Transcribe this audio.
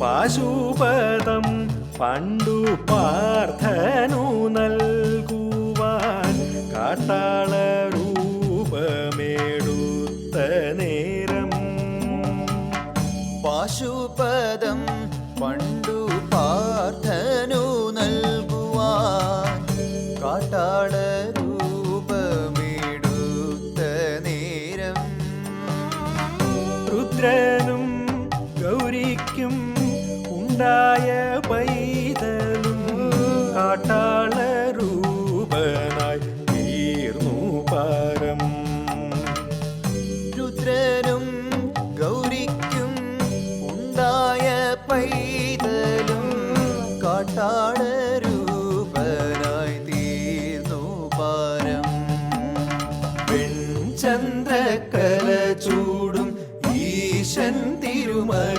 പാശുപതം പണ്ടു പാർത്ഥനു നൽകുവാൻ കാട്ടാള രൂപമേടുത്ത നേരം. പാശുപദം പണ്ടു പാർത്ഥനു നൽകുവാൻ കാട്ടാള രൂപമേടുത്ത നേരം. രുദ്രനും ഉണ്ടായ പൈതലും കാട്ടാള രൂപനായി തീർന്നു പരം. രുദ്രനും ഗൗരിക്കും ഉണ്ടായ പൈതലും കാട്ടാള രൂപനായി തീർന്നു പരം. ചന്ദ്രക്കല ചൂടും ഈശൻ തിരുമകൻ